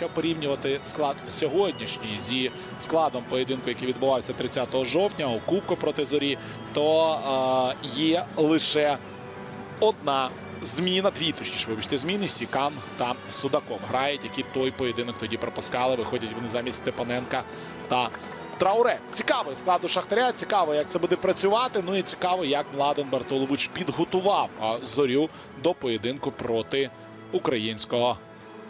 Якщо порівнювати склад сьогоднішній зі складом поєдинку, який відбувався 30 жовтня у Кубку проти зорі, то е, є лише одна зміна, дві точніше, вибачте, зміни. Сікан та Судаков грають, які той поєдинок тоді пропускали. Виходять вони замість Степаненка та Трауре. Цікавий склад у Шахтаря. Цікаво, як це буде працювати. Ну і цікаво, як Младен Бартолович підготував зорю до поєдинку проти українського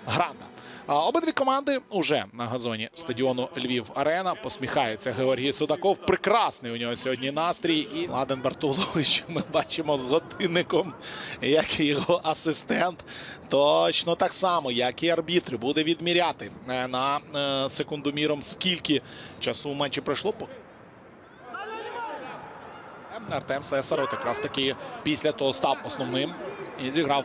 гранда. Обидві команди уже на газоні стадіону Львів Арена. Посміхається Георгій Судаков. Прекрасний у нього сьогодні настрій. І Младен Бартулович ми бачимо з годинником, як і його асистент. Точно так само, як і арбітр, буде відміряти е, на е, секундоміром, скільки часу в матчі пройшло. Артем Слесар от якраз таки після того став основним і зіграв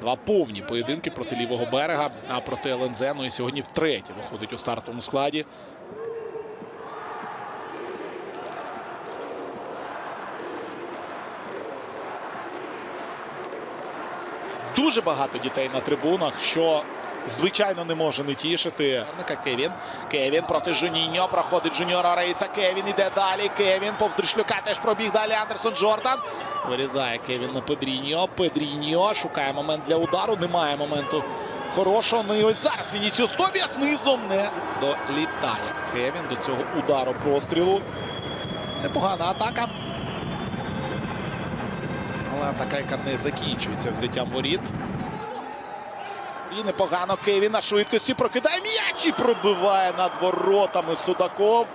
два повні поєдинки проти лівого берега, а проти ЛНЗ. Ну і сьогодні втретє виходить у стартовому складі. Дуже багато дітей на трибунах, що звичайно не може не тішити. Кевін. Кевін проти Жуніньо. Проходить Жуніора Рейса. Кевін іде далі. Кевін повз Дришлюка теж пробіг далі. Андерсон Джордан. Вирізає Кевін на Педріньо. Педріньо шукає момент для удару. Немає моменту хорошого. Ну і ось зараз Вінісіус Тобіас низом не долітає. Кевін до цього удару прострілу. Непогана атака. Але атака, яка не закінчується взяттям воріт. І непогано Кевін на швидкості прокидає м'яч і пробиває над воротами Судаков.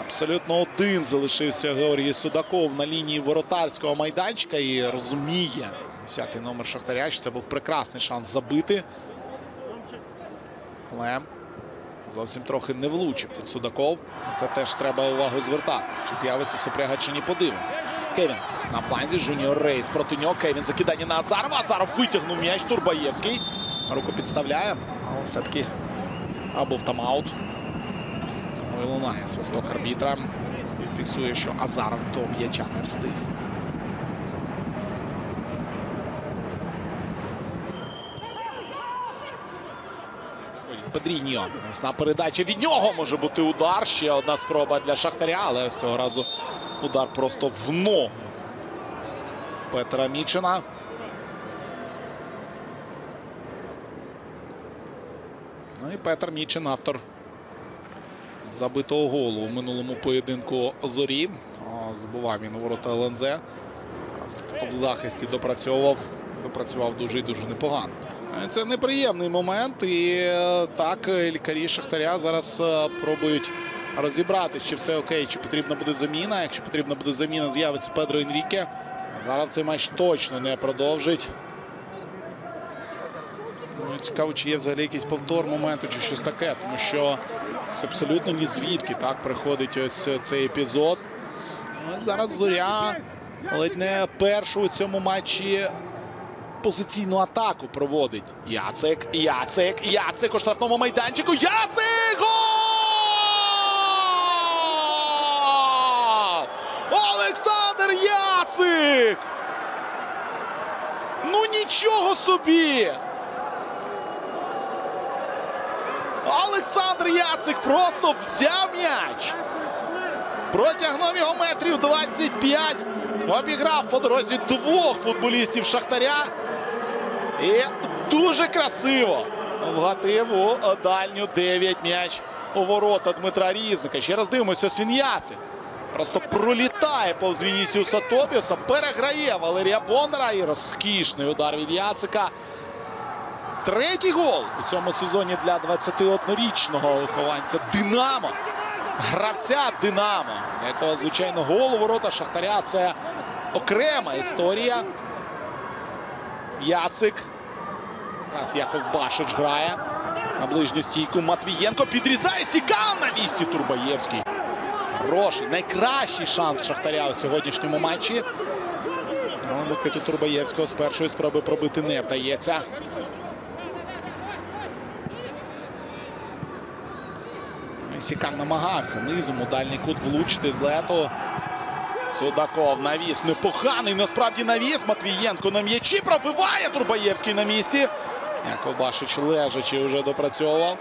Абсолютно один залишився Георгій Судаков на лінії воротарського майданчика і розуміє 10-й номер Шахтаря, що це був прекрасний шанс забити. Але зовсім трохи не влучив тут Судаков. Це теж треба увагу звертати. Чи з'явиться Супряга чи ні, подивимось. Кевін на фланзі. Жуніор Рейс проти нього. Кевін закидання на Азарова. Азаров витягнув м'яч. Турбаєвський. Руку підставляє, але все-таки а, був тамаут. Тому і лунає свисток арбітра. І фіксує, що Азаров до м'яча не встиг. Педріньо. Ясна передача від нього може бути удар. Ще одна спроба для Шахтаря, але цього разу удар просто в ногу Петра Мічина. Ну і Петр Мічин, автор забитого голу у минулому поєдинку зорі. Забував він у ворота ЛНЗ. В захисті допрацьовував. Допрацював дуже і дуже непогано. Е, Це неприємний момент. І е, так, е, лікарі Шахтаря зараз пробують розібратися, чи все окей, чи потрібна буде заміна. Якщо потрібна буде заміна, з'явиться Педро Енріке. Зараз цей матч точно не продовжить. Ну, цікаво, чи є взагалі якийсь повтор моменту, чи щось таке, тому що це абсолютно ні звідки так приходить ось цей епізод. Ну, зараз зоря ледь не першу у цьому матчі позиційну атаку проводить. Яцек, Яцек, Яцек у штрафному майданчику. Яцек! Гол! Олександр Яцик! Ну нічого собі! Олександр Яцик просто взяв м'яч. Протягнув його метрів 25. Обіграв по дорозі двох футболістів Шахтаря. І дуже красиво вгатив у дальню 9 м'яч у ворота Дмитра Різника. Ще раз дивимося, ось Яцик. Просто пролітає повз Вінісіуса Тобіуса, переграє Валерія Бондара і розкішний удар від Яцика. Третій гол у цьому сезоні для 21-річного вихованця Динамо. Гравця Динамо, якого, звичайно, гол у ворота Шахтаря це окрема історія. Яцик. Якраз Яков Башич грає на ближню стійку. Матвієнко підрізає Сікал на місці Турбаєвський. Хороший, найкращий шанс Шахтаря у сьогоднішньому матчі. Але Микиту Турбаєвського з першої спроби пробити не вдається. Сікан намагався низом у дальній кут влучити з лету. Судаков навіс непоганий. Насправді навіс. Матвієнко на м'ячі пробиває Турбаєвський на місці. Яков Башич лежачи вже допрацьовував.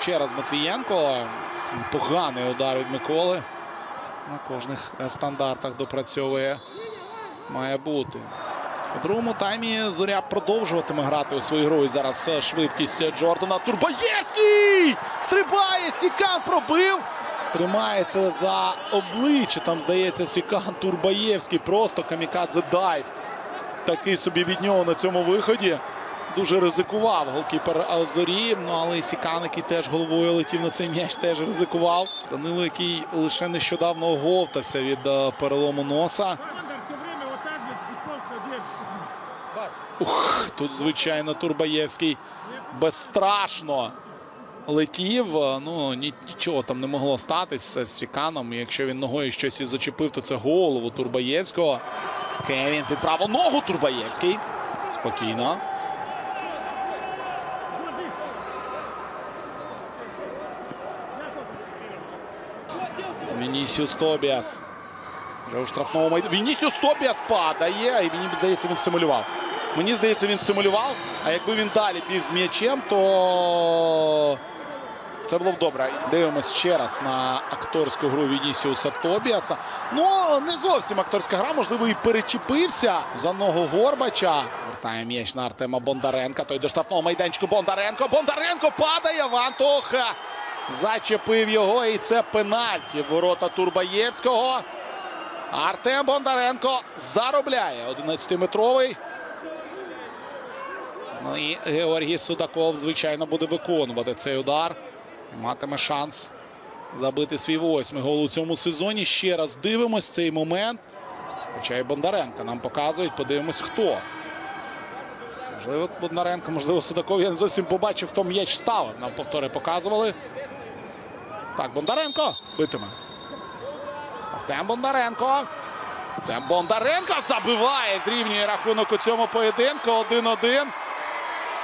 Ще раз Матвієнко. Поганий удар від Миколи. На кожних стандартах допрацьовує. Має бути. У другому таймі Зоря продовжуватиме грати у свою гру. І зараз е, швидкість Джордана. Турбаєвський! Стрибає! Сікан пробив! Тримається за обличчя. Там, здається, Сікан Турбаєвський. Просто камікадзе дайв. Такий собі від нього на цьому виході. Дуже ризикував голкіпер е, Зорі. Ну але Сікан, який теж головою летів на цей м'яч, теж ризикував. Данило, який лише нещодавно оговтався від е, перелому носа. Ух, тут, звичайно, Турбаєвський безстрашно летів. Ну, нічого там не могло статися з Сіканом. Якщо він ногою щось і зачепив, то це голову Турбаєвського. Кевін під ногу Турбаєвський. Спокійно. Вінісіус Тобіас. Вже у штрафному майдані. Вінісіус Тобіас падає. І мені здається, він симулював. Мені здається, він симулював. А якби він далі біг з м'ячем, то все було б добре. Дивимось ще раз на акторську гру Вінісіуса Тобіаса. Ну, не зовсім акторська гра, можливо, і перечепився за ногу Горбача. Вертає м'яч на Артема Бондаренка. Той до штрафного майданчику Бондаренко. Бондаренко падає. Вантоха зачепив його. І це пенальті. Ворота Турбаєвського. Артем Бондаренко заробляє 11-метровий. Ну і Георгій Судаков, звичайно, буде виконувати цей удар. Матиме шанс забити свій восьмий гол у цьому сезоні. Ще раз дивимось цей момент. Хоча і Бондаренка нам показують. Подивимось, хто. Можливо, Бондаренко, можливо, Судаков. Я не зовсім побачив, хто м'яч ставив. Нам повтори показували. Так, Бондаренко битиме. Артем Бондаренко. Артем Бондаренко забиває, зрівнює рахунок у цьому поєдинку. 1-1.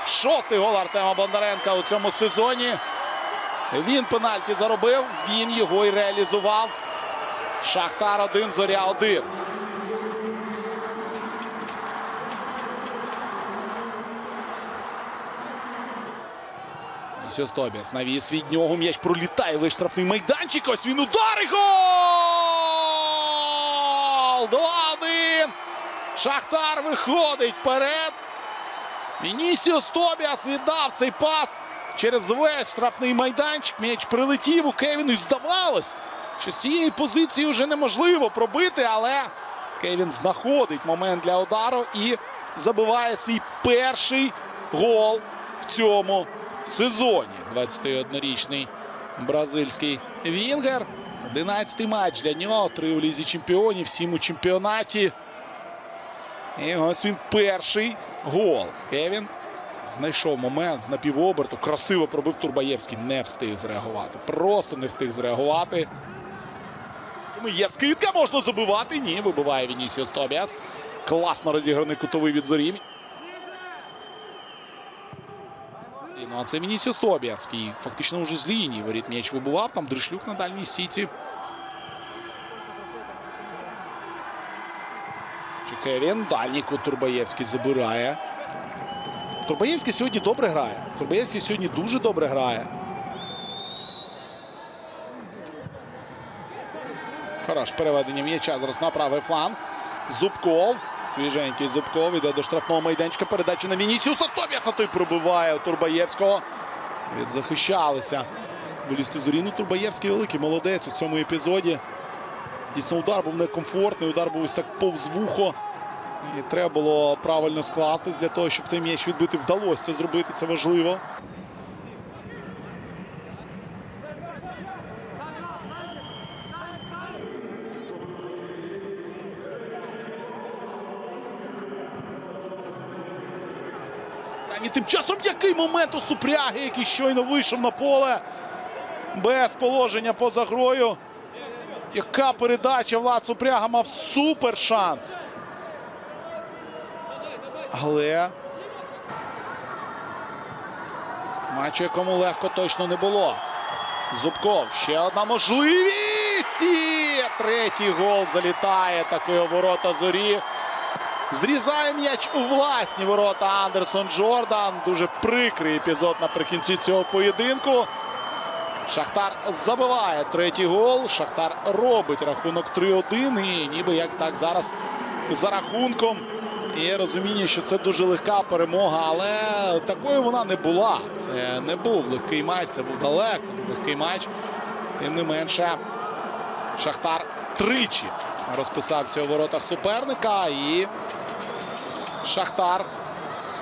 Шостий гол Артема Бондаренка у цьому сезоні. Він пенальті заробив, він його і реалізував. Шахтар 1, Зоря 1. Вінісіус Тобіас навіс від нього. М'яч пролітає весь штрафний майданчик. Ось він удар і гол! 2-1. Шахтар виходить вперед. Вінісіус Тобіас віддав цей пас через весь штрафний майданчик. М'яч прилетів у Кевіну і здавалось, що з цієї позиції вже неможливо пробити, але Кевін знаходить момент для удару і забиває свій перший гол в цьому сезоні. 21-річний бразильський Вінгер. 11-й матч для нього. Три у лізі чемпіонів, сім у чемпіонаті. І ось він перший гол. Кевін знайшов момент з напівоберту. Красиво пробив Турбаєвський. Не встиг зреагувати. Просто не встиг зреагувати. Є скидка, можна забивати. Ні, вибиває Вінісіус Тобіас. Класно розіграний кутовий від зорі. Ну, а це Вінісіус Тобіас, який фактично вже з лінії воріт м'яч вибивав. Там Дришлюк на дальній сіці. Чекає він. Дальній кут Турбаєвський забирає. Турбаєвський сьогодні добре грає. Турбаєвський сьогодні дуже добре грає. Хорош переведення м'яча зараз на правий фланг. Зубков. Свіженький Зубков іде до штрафного майданчика. Передача на Вінісіуса. Тобіаса той пробиває у Турбаєвського. Відзахищалися. Вилізти зоріну. Турбаєвський великий молодець у цьому епізоді. Дійсно, удар був некомфортний. Удар був ось так повз вухо. І треба було правильно скластись для того, щоб цей м'яч відбити. Вдалося це зробити. Це важливо. І тим часом який момент у Супряги, який щойно вийшов на поле без положення поза грою. Яка передача Влад Супряга мав супер шанс. Але матчу, якому легко точно не було. Зубков. Ще одна можливість. І Третій гол залітає таки у ворота зорі. Зрізає м'яч у власні ворота Андерсон Джордан. Дуже прикрий епізод наприкінці цього поєдинку. Шахтар забиває третій гол. Шахтар робить рахунок 3-1. І ніби як так зараз за рахунком. Є розуміння, що це дуже легка перемога, але такою вона не була. Це не був легкий матч, це був далеко не легкий матч. Тим не менше, Шахтар тричі розписався у воротах суперника. І Шахтар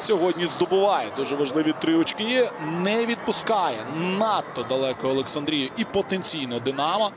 сьогодні здобуває дуже важливі три очки. Не відпускає надто далеко Олександрію і потенційно Динамо.